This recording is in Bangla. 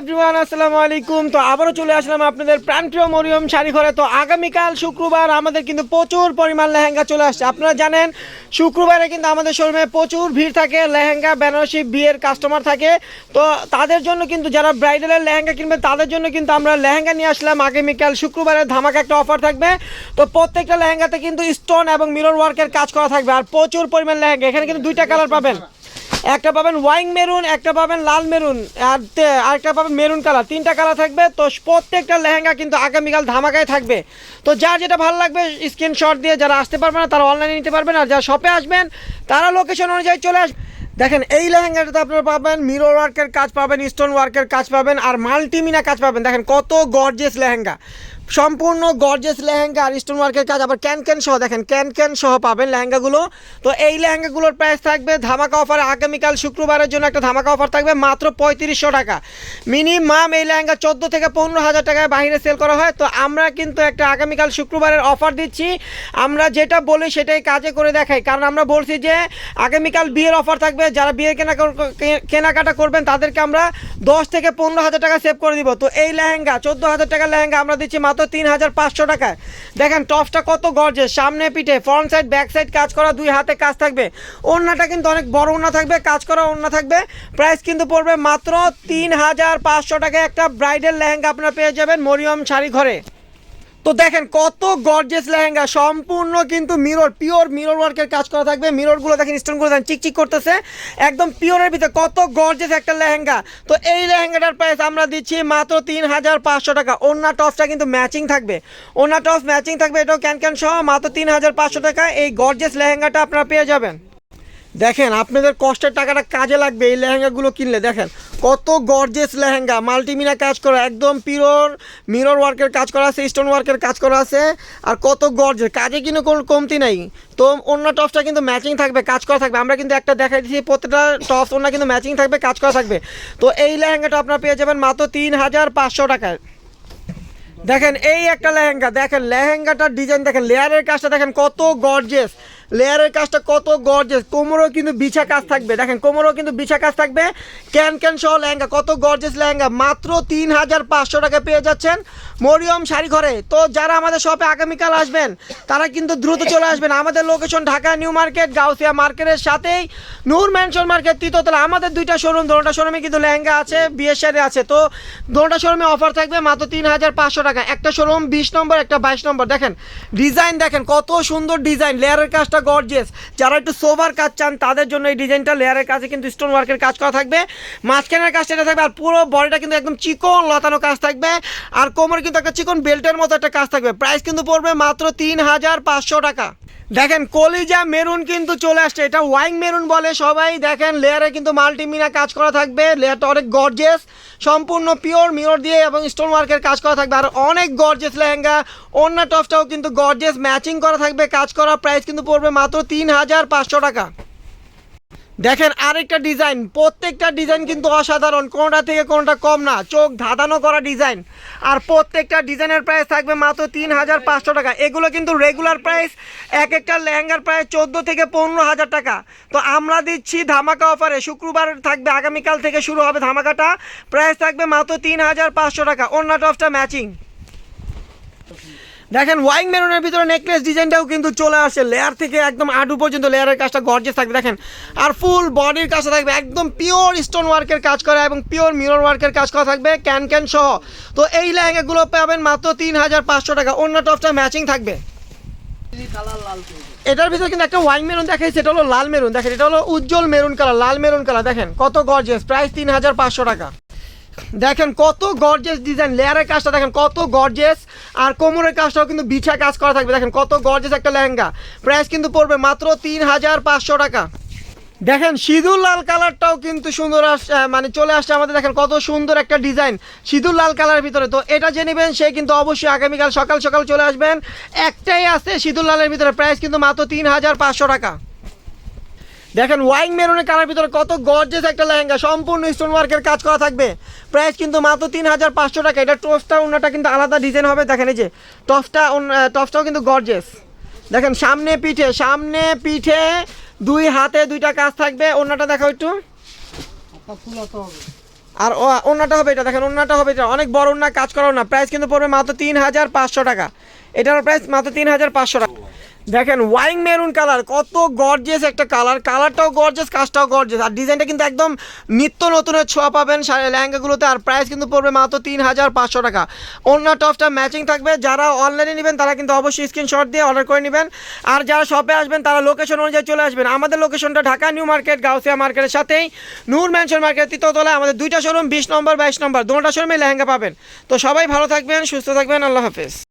এভরিওয়ান, আসসালামু আলাইকুম। তো আবারও চলে আসলাম আপনাদের প্রাণপ্রিয় মরিয়ম শাড়ি ঘরে তো আগামীকাল শুক্রবার আমাদের কিন্তু প্রচুর পরিমাণ লেহেঙ্গা চলে আসছে। আপনারা জানেন, শুক্রবারে কিন্তু আমাদের শোরুমে প্রচুর ভিড় থাকে, লেহেঙ্গা, বেনারসি, বিয়ের কাস্টমার থাকে। তো তাদের জন্য কিন্তু যারা ব্রাইডালের লেহেঙ্গা কিনবে, তাদের জন্য কিন্তু আমরা লেহেঙ্গা নিয়ে আসলাম। আগামীকাল শুক্রবারে ধামাকা একটা অফার থাকবে। তো প্রত্যেকটা লেহেঙ্গাতে কিন্তু স্টোন এবং মিরর ওয়ার্কের কাজ করা থাকবে। আর প্রচুর পরিমাণ লেহেঙ্গা। এখানে কিন্তু দুইটা কালার পাবেন। একটা পাবেন ওয়াইন মেরুন, একটা পাবেন লাল মেরুন, আর আরেকটা পাবেন মেরুন কালার। তিনটা কালার থাকবে, তো প্রত্যেকটা লেহেঙ্গা কিন্তু আগামীকাল ধামাকায় থাকবে। তো যার যেটা ভালো লাগবে স্ক্রিনশট দিয়ে যারা আসতে পারবে না, তারা অনলাইনে নিতে পারবেন, আর যারা শপে আসবেন, তারা লোকেশন অনুযায়ী চলে আসবেন দেখেন, এই লেহেঙ্গাটাতে আপনারা পাবেন মিরর ওয়ার্কের কাজ পাবেন স্টোন ওয়ার্কের কাজ পাবেন, আর মাল্টিমিনা কাজ পাবেন। দেখেন কত গর্জেস লেহেঙ্গা। সম্পূর্ণ গর্জেস লেহেঙ্গা আর স্টোন ওয়ার্কের কাজ। আবার ক্যান ক্যান সহ, দেখেন ক্যান ক্যান সহ পাবেন লেহেঙ্গাগুলো। তো এই লেহেঙ্গাগুলোর প্রাইস থাকবে ধামাকা অফার আগামীকাল শুক্রবারের জন্য একটা ধামাকা অফার থাকবে মাত্র পঁয়ত্রিশশো টাকা। মিনিমাম এই লেহেঙ্গা চোদ্দ থেকে পনেরো হাজার টাকায় বাহিরে সেল করা হয়। তো আমরা কিন্তু একটা আগামীকাল শুক্রবারের অফার দিচ্ছি। আমরা যেটা বলি সেটাই কাজে করে দেখাই। কারণ আমরা বলছি যে আগামীকাল বিয়ের অফার থাকবে। যারা বিয়ের কেনা কেনাকাটা করবেন তাদেরকে আমরা দশ থেকে পনেরো হাজার টাকা সেভ করে দিব। তো এই লেহেঙ্গা, চোদ্দ হাজার টাকার লেহেঙ্গা আমরা দিচ্ছি মাত্র তিন হাজার পাঁচশো টাকায়। দেখেন, টপসটা কত গর্জে সামনে পিঠে ফ্রন্ট সাইড ব্যাক সাইড কাজ করা দুই হাতে কাজ থাকবে। ওড়নাটা কিন্তু অনেক বড় ওড়না থাকবে, কাজ করা ওড়না থাকবে। প্রাইস কিন্তু পড়বে মাত্র তিন হাজার পাঁচশো টাকায় একটা ব্রাইডাল লেহেঙ্গা আপনারা পেয়ে যাবেন মরিয়ম শাড়ি ঘরে। তো দেখেন কত গর্জেস লেহেঙ্গা, সম্পূর্ণ কিন্তু মিরর পিওর মিরর ওয়ার্কের কাজ করা থাকবে। মিররগুলো দেখেন স্টোনগুলো দেখেন চিকচিক করতেছে, একদম পিওরের ভিতরে কত গর্জেস একটা লেহেঙ্গা। তো এই লেহেঙ্গাটার প্রাইস আমরা দিচ্ছি মাত্র তিন হাজার পাঁচশো টাকা। ওন্না টপসটা কিন্তু ম্যাচিং থাকবে। ওন্না টপস ম্যাচিং থাকবে এটাও ক্যান ক্যান সহ মাত্র তিন হাজার পাঁচশো টাকা। এই গর্জেস লেহেঙ্গাটা আপনারা পেয়ে যাবেন। দেখেন, আপনাদের কষ্টের টাকাটা কাজে লাগবে এই লেহেঙ্গাগুলো কিনলে। দেখেন, কত গর্জেস লেহেঙ্গা। মাল্টিমিনা কাজ করা, একদম পিওর মিরর ওয়ার্কের কাজ করা আছে স্টোন ওয়ার্কের কাজ করা আছে, আর কত গর্জেস কাজে কিন্তু কোনো কমতি নাই। তো অন্য টপসটা কিন্তু ম্যাচিং থাকবে, কাজ করা থাকবে। আমরা কিন্তু একটা দেখাই দিচ্ছি, প্রত্যেকটা টপস অন্য কিন্তু ম্যাচিং থাকবে, কাজ করা থাকবে। তো এই লেহেঙ্গাটা আপনারা পেয়ে যাবেন মাত্র তিন হাজার পাঁচশো টাকায়। দেখেন, এই একটা লেহেঙ্গা, দেখেন, লেহেঙ্গাটার ডিজাইন দেখেন লেয়ারের কাজটা দেখেন, কত গর্জেস লেয়ারের কাজটা কত গর্জেস কোমরও কিন্তু বিছা কাজ থাকবে। দেখেন, কোমরও কিন্তু বিছা কাজ থাকবে। ক্যান ক্যান সহ লেহেঙ্গা, কত গর্জেস লেহেঙ্গা। মাত্র তিন হাজার পাঁচশো টাকা পেয়ে যাচ্ছেন মরিয়ম শাড়ি ঘরে তো যারা আমাদের শপে আগামীকাল আসবেন, তারা কিন্তু দ্রুত চলে আসবেন। আমাদের location Dhaka new market, Gausia মার্কেটের সাথেই নূর ম্যানশন মার্কেট তৃতীয়তলা আমাদের দুইটা শোরুম দোনোটা শোরুমে কিন্তু লেহেঙ্গা আছে, বিয়ের শাড়ি আছে। তো দোনোটা শোরুমে অফার থাকবে মাত্র তিন হাজার পাঁচশো টাকা। একটা শোরুম বিশ নম্বর, একটা বাইশ নম্বর। দেখেন ডিজাইন দেখেন, কত সুন্দর ডিজাইন লেয়ারের কাজটা গর্জিয়াস যারা একটু সোভার কাজ চান, তাদের জন্য এই ডিজাইনটা লেয়ারের কাছে কিন্তু স্টোন ওয়ার্কের কাজ করা থাকবে। মাঝখানের কাজটা এটা থাকবে, আর পুরো বডিটা কিন্তু একদম চিকন লতানো কাজ থাকবে। আর কোমরে কিন্তু একটা চিকন বেল্টের মতো একটা কাজ থাকবে। প্রাইস কিন্তু পড়বে মাত্র তিন হাজার পাঁচশো টাকা। দেখেন, কলিজা মেরুন কিন্তু চলে আসছে। এটা ওয়াইং মেরুন বলে সবাই দেখেন, লেয়ারে কিন্তু মাল্টিমিনা কাজ করা থাকবে। লেয়ারটা অনেক গর্জেস সম্পূর্ণ পিওর মিওর দিয়ে এবং স্টোন ওয়ার্কের কাজ করা থাকবে। আর অনেক গর্জেস লেহেঙ্গা, অন্য টপসটাও কিন্তু গর্জেস ম্যাচিং করা থাকবে। কাজ করা প্রাইস কিন্তু পড়বে মাত্র তিন হাজার পাঁচশো টাকা। দেখেন আরেকটা ডিজাইন, প্রত্যেকটা ডিজাইন কিন্তু অসাধারণ, কোনটা থেকে কোনটা কম না, চোখ ধাঁধানো করা ডিজাইন। আর প্রত্যেকটা ডিজাইনের প্রাইস থাকবে মাত্র তিন হাজার পাঁচশো টাকা। এগুলো কিন্তু রেগুলার প্রাইস এক একটা লেহেঙ্গার প্রাইস চোদ্দ থেকে পনেরো হাজার টাকা। তো আমরা দিচ্ছি ধামাকা অফারে শুক্রবার থাকবে, আগামীকাল থেকে শুরু হবে ধামাকাটা। প্রাইস থাকবে মাত্র তিন হাজার পাঁচশো টাকা। অন্য টপসটা ম্যাচিং দেখেন ওয়াইং মেরুনের ভিতরে নেকলেস ডিজাইনটাও কিন্তু চলে আসে। লেয়ার থেকে একদম আডু পর্যন্ত লেয়ারের কাজটা গর্জেস থাকবে, দেখেন। আর ফুল বডির কাজটা থাকবে, একদম পিওর স্টোন ওয়ার্কের কাজ করা এবং পিওর মিরর ওয়ার্কের কাজ করা থাকবে ক্যান ক্যান সহ। তো এই লেহেঙ্গাগুলো পাবেন মাত্র তিন হাজার পাঁচশো টাকা। অন্য টপটা ম্যাচিং থাকবে। এটার ভিতরে কিন্তু একটা ওয়াইন মেরুন দেখাই সেটা হলো লাল মেরুন। দেখেন, এটা হলো উজ্জ্বল মেরুন কালার, লাল মেরুন কালার, দেখেন, কত গর্জেস প্রাইস তিন হাজার পাঁচশো টাকা। দেখেন কত গর্জেস ডিজাইন লেয়ারের কাজটা দেখেন কত গর্জেস আর কোমরের কাজটাও কিন্তু বিছা কাজ করা থাকবে। দেখেন কত গর্জেস একটা লেহেঙ্গা। প্রাইস কিন্তু পড়বে মাত্র তিন হাজার পাঁচশো টাকা। দেখেন সিঁদুর লাল কালারটাও কিন্তু সুন্দর আস মানে চলে আসছে আমাদের। দেখেন কত সুন্দর একটা ডিজাইন সিঁদুর লাল কালারের ভিতরে। তো এটা যে নেবেন, সে কিন্তু অবশ্যই আগামীকাল সকাল সকাল চলে আসবেন। একটাই আছে সিঁদুর লালের ভিতরে। প্রাইস কিন্তু মাত্র তিন হাজার পাঁচশো টাকা। দেখেন ওয়াইং মেরুনের কালার ভিতরে কত গর্জেস একটা লেহেঙ্গা, সম্পূর্ণ স্টোন ওয়ার্কের কাজ করা থাকবে। প্রাইস কিন্তু মাত্র তিন হাজার পাঁচশো টাকা। এটা টপসটা অন্যটা কিন্তু আলাদা ডিজাইন হবে। দেখেন এই যে টপসটা টপসটাও কিন্তু গর্জেস দেখেন সামনে পিঠে সামনে পিঠে দুই হাতে দুইটা কাজ থাকবে। অন্যটা দেখাও একটু। আর ও- ওড়নাটা হবে এটা। দেখেন ওড়নাটা হবে এটা। অনেক বড় ওড়না, কাজ করা না প্রাইস কিন্তু পড়বে মাত্র তিন হাজার পাঁচশো টাকা। এটার প্রাইস মাত্র তিন হাজার পাঁচশো টাকা। দেখেন ওয়াইং মেরুন কালার কত গর্জেস একটা কালার কালারটাও গর্জেস কাজটাও গর্জেস আর ডিজাইনটা কিন্তু একদম নিত্য নতুনের ছোঁয়া পাবেন লেহেঙ্গাগুলোতে, আর প্রাইস কিন্তু পড়বে মাত্র তিন হাজার পাঁচশো টাকা। অন্য টপটা ম্যাচিং থাকবে, যারা অনলাইনে নেবেন, তারা কিন্তু অবশ্যই স্ক্রিনশট দিয়ে অর্ডার করে নেবেন। আর যারা শপে আসবেন, তারা লোকেশন অনুযায়ী চলে আসবেন। আমাদের লোকেশনটা ঢাকা নিউ মার্কেট গাউসিয়া মার্কেটের সাথেই। নূর ম্যানশন মার্কেট তৃতীয়তলায় আমাদের দুইটা শোরুম বিশ নম্বর, বাইশ নম্বর, দুটা শোরুমে লেহেঙ্গা পাবেন। তো সবাই ভালো থাকবেন, সুস্থ থাকবেন, আল্লাহ হাফেজ।